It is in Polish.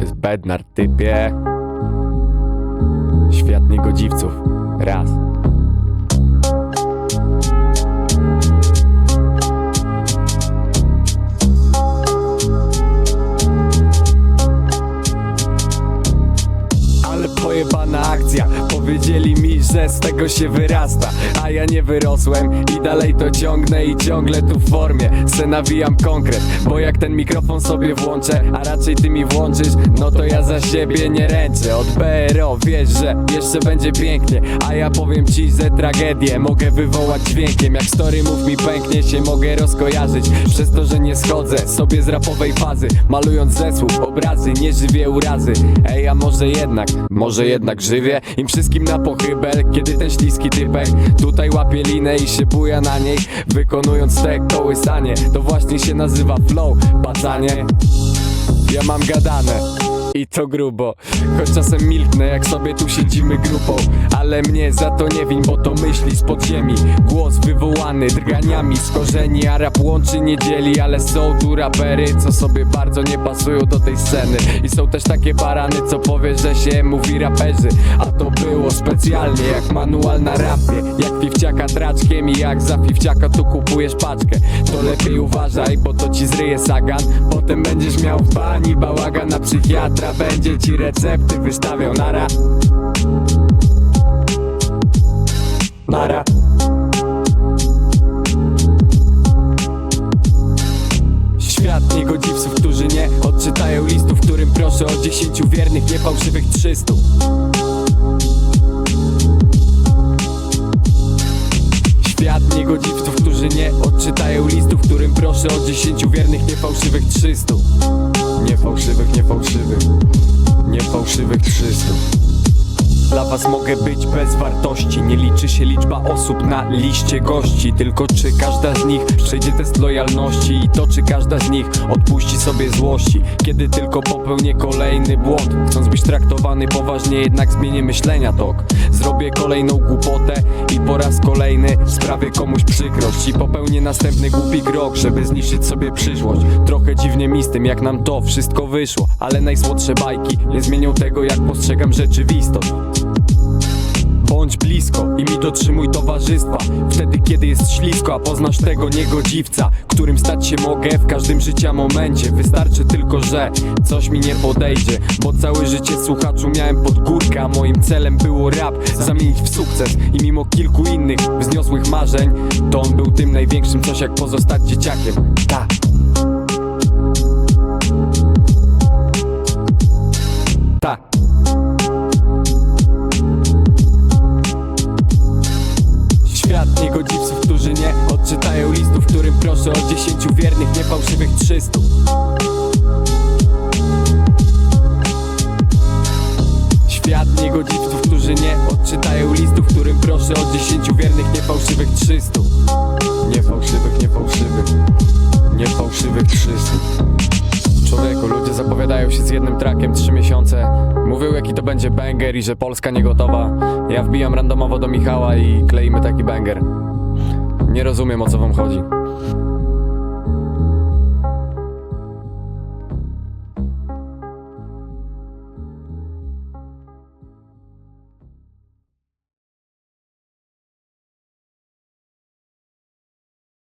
jest bednar typie. Świat niegodziwców. Raz. Pojebana akcja. Powiedzieli mi, że z tego się wyrasta. A ja nie wyrosłem i dalej to ciągnę I ciągle tu w formie. Se nawijam konkret Bo jak ten mikrofon sobie włączę A raczej ty mi włączysz No to ja za siebie nie ręczę. Od BRO wiesz, że jeszcze będzie pięknie. A ja powiem ci, że tragedię Mogę wywołać dźwiękiem. Jak story mów mi pęknie się mogę rozkojarzyć. Przez to, że nie schodzę sobie z rapowej fazy Malując ze słów obrazy, nie żywię urazy. Ej, a może jednak, może jednak żywię Im wszystkim na pochybel, kiedy ten śliski typek Tutaj łapie linę i się buja na niej Wykonując te kołysanie. To właśnie się nazywa flow, bacanie. Ja mam gadane i to grubo. Choć czasem milknę jak sobie tu siedzimy grupą. Ale mnie za to nie win, bo to myśli z podziemi. Głos wywołany drganiami z korzeni A rap łączy nie dzieli, ale są tu rapery Co sobie bardzo nie pasują do tej sceny. I są też takie barany, co powie, że się mówi raperzy. A to było specjalnie jak manual na rapie. Jak fifciaka traczkiem i jak za fifciaka tu kupujesz paczkę. To lepiej uważaj, bo to ci zryje sagan. Potem będziesz miał w bani bałagan na psychiatra Będzie ci recepty wystawiał nara. Nara. Świat niegodziwców, którzy nie odczytają listu W którym proszę o 10 wiernych, niefałszywych 300 Świat niegodziwców, którzy nie odczytają listu W którym proszę o 10 wiernych, niefałszywych 300 Niefałszywych, niefałszywych Niefałszywych 300 dla was mogę być bez wartości. Nie liczy się liczba osób na liście gości. Tylko czy każda z nich przejdzie test lojalności? I to czy każda z nich odpuści sobie złości? Kiedy tylko popełnię kolejny błąd Chcąc być traktowany poważnie jednak zmienię myślenia tok Zrobię kolejną głupotę i po raz kolejny sprawię komuś przykrość. I popełnię następny głupi krok, żeby zniszczyć sobie przyszłość. Trochę dziwnie mi z tym jak nam to wszystko wyszło. Ale najsłodsze bajki nie zmienią tego jak postrzegam rzeczywistość Bądź blisko i mi dotrzymuj towarzystwa. Wtedy kiedy jest ślisko, a poznasz tego niegodziwca Którym stać się mogę w każdym życia momencie. Wystarczy tylko, że coś mi nie podejdzie Bo całe życie słuchaczu miałem pod górkę A moim celem było rap. Zamienić w sukces I mimo kilku innych wzniosłych marzeń To on był tym największym coś jak pozostać dzieciakiem Niegodziwców, którzy nie odczytają listu W którym proszę o 10 wiernych, niefałszywych 300 Świat niegodziwców, którzy nie odczytają listu W którym proszę o 10 wiernych, niefałszywych 300 Niefałszywych, niefałszywych Niefałszywych 300 Człowieku, ludzie zapowiadają się z jednym trakiem 3 miesiące. Mówią jaki to będzie banger i że Polska nie gotowa Ja wbijam randomowo do Michała i kleimy taki banger Nie rozumiem o co wam chodzi